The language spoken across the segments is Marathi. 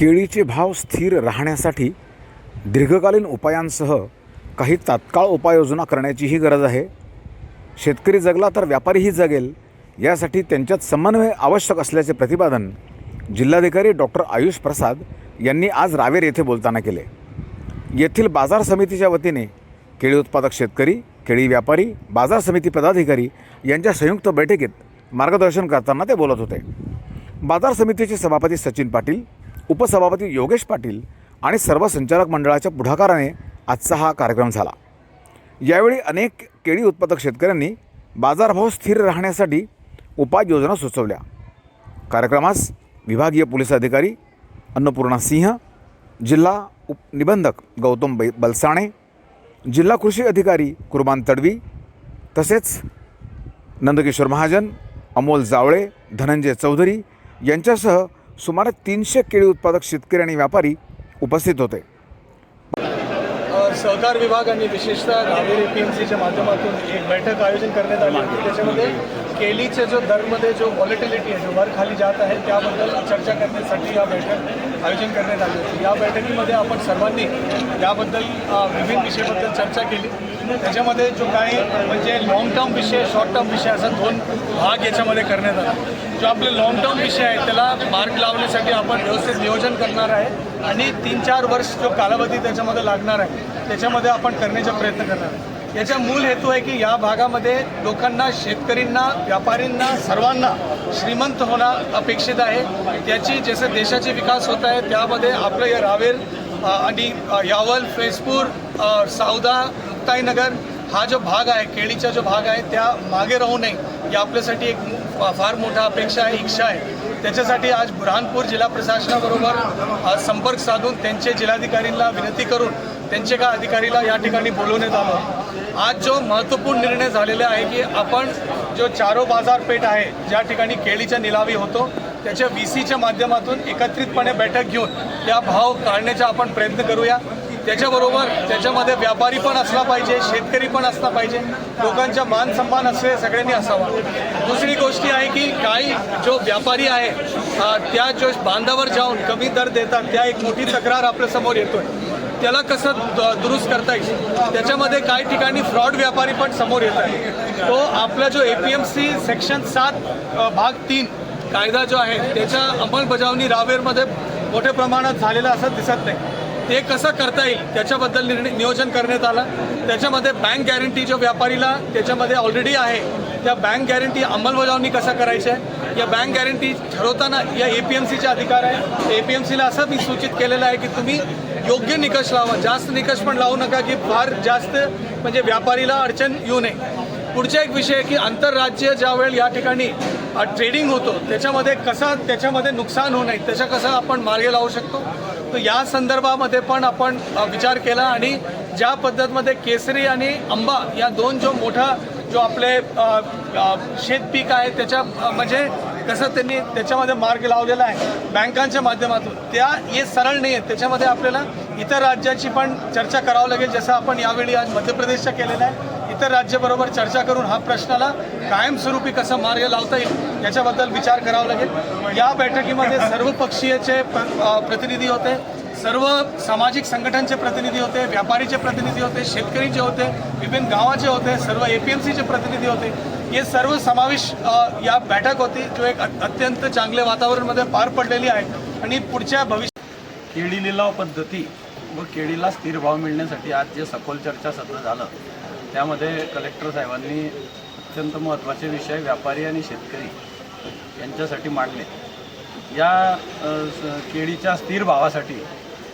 केळीचे भाव स्थिर राहण्यासाठी दीर्घकालीन उपायांसह काही तात्काळ उपाययोजना करण्याचीही गरज आहे. शेतकरी जगला तर व्यापारीही जगेल यासाठी त्यांच्यात समन्वय आवश्यक असल्याचे प्रतिपादन जिल्हाधिकारी डॉक्टर आयुष प्रसाद यांनी आज रावेर येथे बोलताना केले. येथील बाजार समितीच्या वतीने केळी उत्पादक शेतकरी केळी व्यापारी बाजार समिती पदाधिकारी यांच्या संयुक्त बैठकीत मार्गदर्शन करताना ते बोलत होते. बाजार समितीचे सभापती सचिन पाटील उपसभापती योगेश पाटील आणि सर्व संचालक मंडळाच्या पुढाकाराने आजचा हा कार्यक्रम झाला. यावेळी अनेक केळी उत्पादक शेतकऱ्यांनी बाजारभाव स्थिर राहण्यासाठी उपाययोजना सुचवल्या. कार्यक्रमास विभागीय पोलीस अधिकारी अन्नपूर्णा सिंह जिल्हा उप निबंधक गौतम बै बलसाणे जिल्हा कृषी अधिकारी कुर्बान तडवी तसेच नंदकिशोर महाजन अमोल जावळे धनंजय चौधरी यांच्यासह सुमारे तीनशे केळी उत्पादक शेतकरी आणि व्यापारी उपस्थित होते. सहकार विभाग आणि विशेषतः रावेर पी एम सीच्या माध्यमातून एक बैठक आयोजन करण्यात आली त्याच्यामध्ये केलीचे जो दरमध्ये जो व्हॉलेटिलिटी आहे जो वर खाली जात आहे त्याबद्दल चर्चा करण्यासाठी या बैठक आयोजन करण्यात आली होती. या बैठकीमध्ये आपण सर्वांनी याबद्दल विभिन्न विविध विषयाबद्दल चर्चा केली. त्याच्यामध्ये जो काही म्हणजे लाँग टर्म विषय शॉर्ट टर्म विषय असा दोन भाग याच्यामध्ये करण्यात आला. जो आपले लाँग टर्म विषय आहे त्याला मार्ग लावण्यासाठी आपण व्यवस्थित नियोजन करणार आहे आणि तीन चार वर्ष जो कालावधी त्याच्यामध्ये लागणार आहे त्याच्यामध्ये आपण करण्याचा प्रयत्न करणार आहे याचा मूल हेतू आहे की या भागामध्ये लोकांना शेतकरींना व्यापारींना सर्वांना श्रीमंत होणं अपेक्षित आहे. त्याची जसं देशाचे विकास होत आहे त्यामध्ये आपलं या रावेर आणि यावल फैजपूर सावदा मुक्ताईनगर हा जो भाग आहे केळीचा जो भाग आहे त्या मागे राहू नये. ही आपल्यासाठी एक फार मोठा अपेक्षा आहे इच्छा आहे. त्याच्यासाठी आज बुरहानपूर जिल्हा प्रशासनाबरोबर संपर्क साधून त्यांचे जिल्हाधिकारींना विनंती करून त्यांचे का अधिकारीला या ठिकाणी बोलवण्यात आलं. आज जो महत्त्वपूर्ण निर्णय झालेला आहे की आपण जो चारो बाजारपेठ आहे ज्या ठिकाणी केळीच्या निलावी होतो त्याच्या व्ही सीच्या माध्यमातून एकत्रितपणे बैठक घेऊन त्या भाव काढण्याचा आपण प्रयत्न करूया. त्याच्याबरोबर त्याच्यामध्ये व्यापारी पण असला पाहिजे शेतकरी पण असला पाहिजे लोकांचा मान सन्मान असले सगळ्यांनी असावा. दुसरी गोष्टी आहे की काही जो व्यापारी आहे त्या जो बांधावर जाऊन कमी दर देतात त्या एक मोठी तक्रार आपल्यासमोर येतोय. त्याला कसं दुरुस्त करता येईल? त्याच्यामध्ये काही ठिकाणी फ्रॉड व्यापारी पण समोर येत आहे तो आपला जो A P M C section सात भाग तीन कायदा जो आहे त्याच्या अंमलबजावणी रावेरमध्ये मोठ्या प्रमाणात झालेला असं दिसत नाही. ते कसं करता येईल? त्याच्याबद्दल निर्णय नियोजन करण्यात आलं. त्याच्यामध्ये बँक गॅरंटी जो व्यापारीला त्याच्यामध्ये ऑलरेडी आहे त्या बँक गॅरंटी अंमलबजावणी कसं करायचं आहे या बँक गॅरंटी ठरवताना या ए पी एम सीचे अधिकार आहे. ए पी एम सीला असं मी सूचित केलेलं आहे की तुम्ही योग्य निकष लावा. जास्त निकष पण लावू नका की फार जास्त म्हणजे व्यापारीला अडचण येऊ नये. पुढचा एक विषय की आंतरराज्य ज्या वेळेला या ठिकाणी ट्रेडिंग होतो त्याच्यामध्ये कसं त्याच्यामध्ये नुकसान होऊ नये त्याच्या कसं आपण मार्ग लावू शकतो? तर या संदर्भामध्ये पण आपण विचार केला आणि ज्या पद्धतीमध्ये केसरी आणि आंबा या दोन जो मोठा जो आपले शेत पीक शेतपीक आहे त्याच्या म्हणजे कसं त्यांनी त्याच्यामध्ये मार्ग लावलेला आहे बँकांच्या माध्यमातून. त्या हे सरळ नाही आहेत. त्याच्यामध्ये आपल्याला इतर राज्याची पण चर्चा करावं लागेल जसं आपण यावेळी आज मध्य प्रदेशच्या केलेला आहे. इतर राज्याबरोबर चर्चा करून हा प्रश्नाला कायमस्वरूपी कसा मार्ग लावता येईल याच्याबद्दल विचार करावा लागेल. या बैठकीमध्ये सर्वपक्षीयचे प्र- प्रतिनिधी होते. सर्व सामाजिक संघटनांचे प्रतिनिधी होते व्यापारीचे प्रतिनिधी होते शेतकरीचे होते विभिन्न गावाचे होते सर्व ए पी एम सीचे प्रतिनिधी होते. हे सर्व समावेश या बैठक होती जो एक अत्यंत चांगल्या वातावरणमध्ये पार पडलेली आहे आणि पुढच्या भविष्य केळी लिलाव पद्धती व केळीला स्थिर भाव मिळण्यासाठी आज जे सखोल चर्चा सत्र झालं त्यामध्ये कलेक्टर साहेबांनी अत्यंत महत्त्वाचे विषय व्यापारी आणि शेतकरी यांच्यासाठी मांडले. या स- केळीच्या स्थिर भावासाठी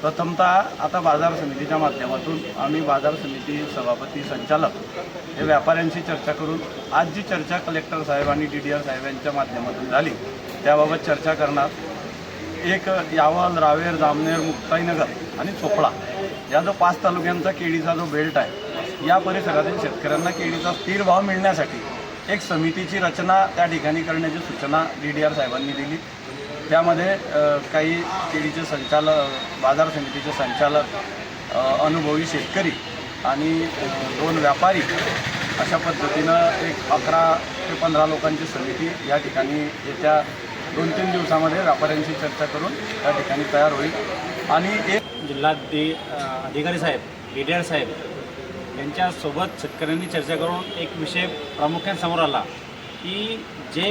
प्रथमतः आता बाजार समितीच्या माध्यमातून आम्ही बाजार समिती सभापती संचालक हे व्यापाऱ्यांशी चर्चा करून आज जी चर्चा कलेक्टर साहेब आणि डी डी आर साहेब यांच्या माध्यमातून झाली त्याबाबत चर्चा करणार एक यावल रावेर जामनेर मुक्ताईनगर आणि चोपडा. या जो पाच तालुक्यांचा केळीचा जो बेल्ट आहे या परिसरातील शेतकऱ्यांना केळीचा स्थिर भाव मिळण्यासाठी एक समितीची रचना त्या ठिकाणी करण्याची सूचना डी डी आर साहेबांनी दिली. त्यामध्ये काही केळीचे संचालक बाजार समितीचे संचालक अनुभवी शेतकरी आणि दोन व्यापारी अशा पद्धतीनं एक अकरा ते पंधरा लोकांची समिती या ठिकाणी येत्या दोन तीन दिवसामध्ये व्यापाऱ्यांशी चर्चा करून त्या ठिकाणी तयार होईल. आणि एक जिल्हाधि अधिकारी साहेब डी साहेब यांच्यासोबत शेतकऱ्यांनी चर्चा करून एक विषय प्रामुख्याने समोर आला की जे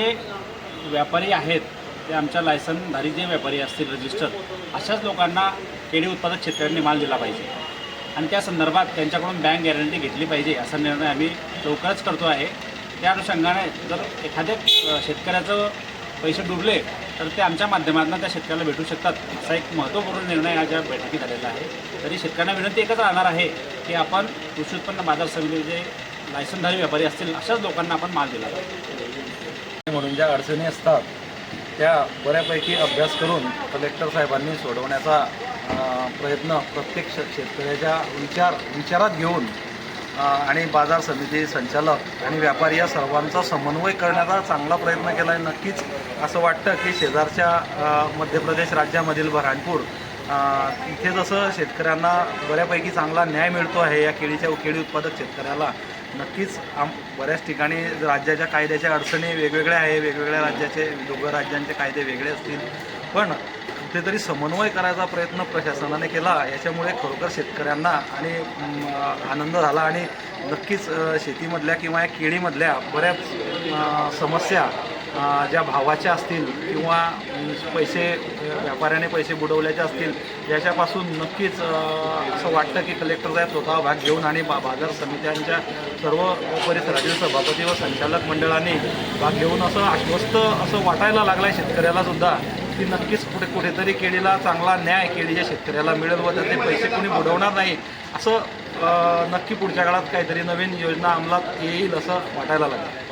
व्यापारी आहेत ते आमच्या लायसनधारी जे व्यापारी असतील रजिस्टर अशाच लोकांना केळी उत्पादक शेतकऱ्यांनी माल दिला पाहिजे. आणि त्या संदर्भात त्यांच्याकडून बँक गॅरंटी घेतली पाहिजे असा निर्णय आम्ही लवकरच करतो आहे. त्या अनुषंगाने जर एखाद्या शेतकऱ्याचं पैसे डुबले तर ते आमच्या माध्यमातून त्या शेतकऱ्याला भेटू शकतात. असा एक महत्त्वपूर्ण निर्णय आज या बैठकीत झालेला आहे. तरी शेतकऱ्यांना विनंती एकच राहणार आहे की आपण कृषी उत्पन्न बाजार समितीचे जे लायसनधारी व्यापारी असतील अशाच लोकांना आपण माल दिला पाहिजे. म्हणून ज्या अडचणी असतात त्या बऱ्यापैकी अभ्यास करून कलेक्टर साहेबांनी सोडवण्याचा प्रयत्न प्रत्येक शेतकऱ्याच्या विचार विचारात घेऊन आणि बाजार समिती संचालक आणि व्यापारी या सर्वांचा समन्वय करण्याचा चांगला प्रयत्न केला आहे नक्कीच असं वाटतं की शेजारच्या मध्य प्रदेश राज्यामधील बऱ्हाणपूर इथे जसं शेतकऱ्यांना बऱ्यापैकी चांगला न्याय मिळतो आहे या केळीच्या केळी उत्पादक शेतकऱ्याला नक्कीच आम बऱ्याच ठिकाणी राज्याच्या कायद्याच्या अडचणी वेगवेगळ्या आहे वेगवेगळ्या राज्याचे दोघं राज्यांचे कायदे वेगळे असतील. पण कुठेतरी समन्वय करायचा प्रयत्न प्रशासनाने केला याच्यामुळे खरोखर शेतकऱ्यांना आणि आनंद झाला आणि नक्कीच शेतीमधल्या किंवा या केळीमधल्या बऱ्याच समस्या ज्या भावाच्या असतील किंवा पैसे व्यापाऱ्याने पैसे बुडवल्याचे असतील याच्यापासून नक्कीच असं वाटतं की कलेक्टर साहेब स्वतः भाग घेऊन आणि बा बाजार समित्यांच्या सर्व परिसरातील सभापती व संचालक मंडळाने भाग घेऊन असं आश्वस्त असं वाटायला लागलं आहे शेतकऱ्याला सुद्धा की नक्कीच कुठे कुठेतरी केळीला चांगला न्याय केळीच्या शेतकऱ्याला मिळेल व त्याचे पैसे कोणी बुडवणार नाही असं नक्की पुढच्या काळात काहीतरी नवीन योजना अंमलात येईल असं वाटायला लागलं